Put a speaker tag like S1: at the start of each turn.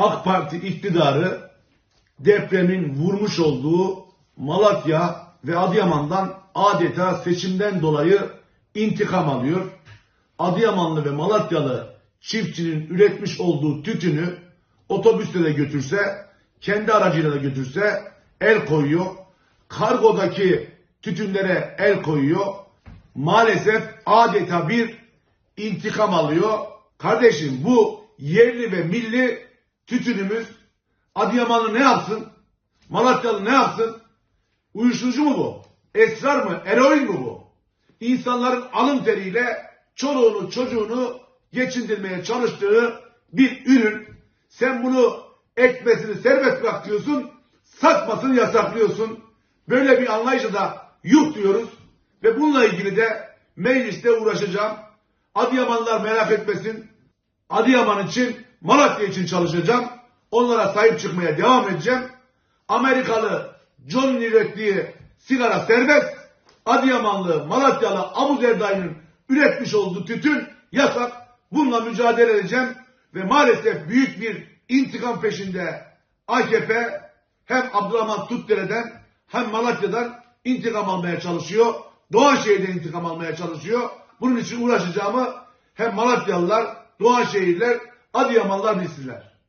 S1: AK Parti iktidarı depremin vurmuş olduğu Malatya ve Adıyaman'dan adeta seçimden dolayı intikam alıyor. Adıyamanlı ve Malatyalı çiftçinin üretmiş olduğu tütünü otobüste de götürse, kendi aracıyla da götürse el koyuyor. Kargodaki tütünlere el koyuyor. Maalesef adeta bir intikam alıyor. Kardeşim bu yerli ve milli tütünümüz Adıyamanlı ne yapsın? Malatyalı ne yapsın? Uyuşturucu mu bu? Esrar mı? Eroin mi bu? İnsanların alın teriyle çoluğunu çocuğunu geçindirmeye çalıştığı bir ürün. Sen bunu ekmesini serbest bırak diyorsun, satmasını yasaklıyorsun. Böyle bir anlayışla da yuh diyoruz. Ve bununla ilgili de mecliste uğraşacağım. Adıyamanlılar merak etmesin. Adıyaman için, Malatya için çalışacağım. Onlara sahip çıkmaya devam edeceğim. Amerikalı John'un ürettiği sigara serbest. Adıyamanlı, Malatyalı Abu Zerday'ın üretmiş olduğu tütün yasak. Bununla mücadele edeceğim. Ve maalesef büyük bir intikam peşinde AKP hem Abdurrahman Tutdere'den hem Malatya'dan intikam almaya çalışıyor. Doğanşehir'den intikam almaya çalışıyor. Bunun için uğraşacağımı hem Malatyalılar, Doğanşehirler, Adıyamanlılar bilsinler.